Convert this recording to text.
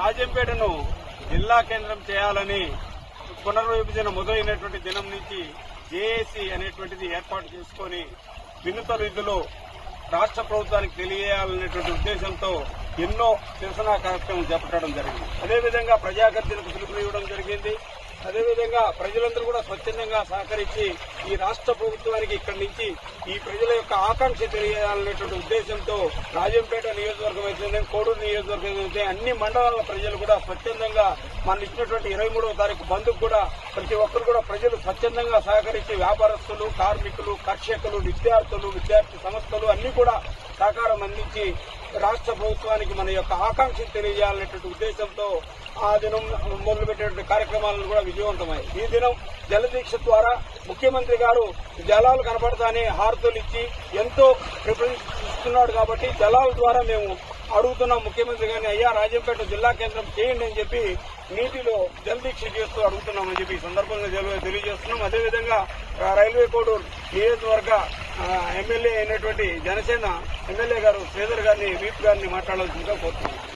రాజంపేటను జిల్లా కేంద్రం చేయాలని పునర్విభజన మొదలైనటువంటి దినం నుంచి జేఏసీ అనేటువంటిది ఏర్పాటు చేసుకొని వినూత రీతిలో రాష్ట్ర ప్రభుత్వానికి తెలియాలనేటువంటి ఉద్దేశంతో ఎన్నో నిరసన కార్యక్రమం చేపట్టడం జరిగింది. అదేవిధంగా ప్రజాగర్జనకు పిలుపునివ్వడం జరిగింది. అదేవిధంగా ప్రజలందరూ కూడా స్వచ్ఛందంగా సహకరించి ఈ రాష్ట్ర ప్రభుత్వానికి ఇక్కడి నుంచి ఈ ప్రజల యొక్క ఆకాంక్ష తెలియాలనేటువంటి ఉద్దేశంతో రాజంపేట నియోజకవర్గం అయితే కోడూరు నియోజకవర్గం అయితే అన్ని మండలాల ప్రజలు కూడా స్వచ్ఛందంగా మన ఇచ్చినటువంటి ఇరవై మూడవ తారీఖు బంధుకు కూడా ప్రతి ఒక్కరు కూడా ప్రజలు స్వచ్ఛందంగా సహకరించి వ్యాపారస్తులు కార్మికులు కర్షకులు విద్యార్థులు విద్యార్థి సంస్థలు అన్ని కూడా సహకారం అందించి రాష్ట్ర ప్రభుత్వానికి మన యొక్క ఆకాంక్షలు తెలియజేయాలనేటువంటి ఉద్దేశంతో ఆ దినం మొదలుపెట్టినటువంటి కార్యక్రమాలను కూడా విజయవంతమయ్యాయి ఈ దినం జలదీక్ష ద్వారా ముఖ్యమంత్రి గారు జలాలు కనపడతానే హారతులు ఇచ్చి ఎంతో ప్రిఫరెన్స్ ఇస్తున్నాడు కాబట్టి జలాల ద్వారా మేము అడుగుతున్నాం ముఖ్యమంత్రి గారిని అయ్యా రాజంపేట జిల్లా కేంద్రం చేయండి అని చెప్పి నీటిలో జలదీక్ష చేస్తూ అడుగుతున్నామని చెప్పి ఈ సందర్భంగా తెలియజేస్తున్నాం. అదేవిధంగా రైల్వే కోడూరు నియోజకవర్గ ఎమ్మెల్యే అయినటువంటి జనసేన ఎమ్మెల్యే గారు శ్రీధర్ గారిని వీప్ గారిని మాట్లాడాల్సిందిగా కోరుతున్నాను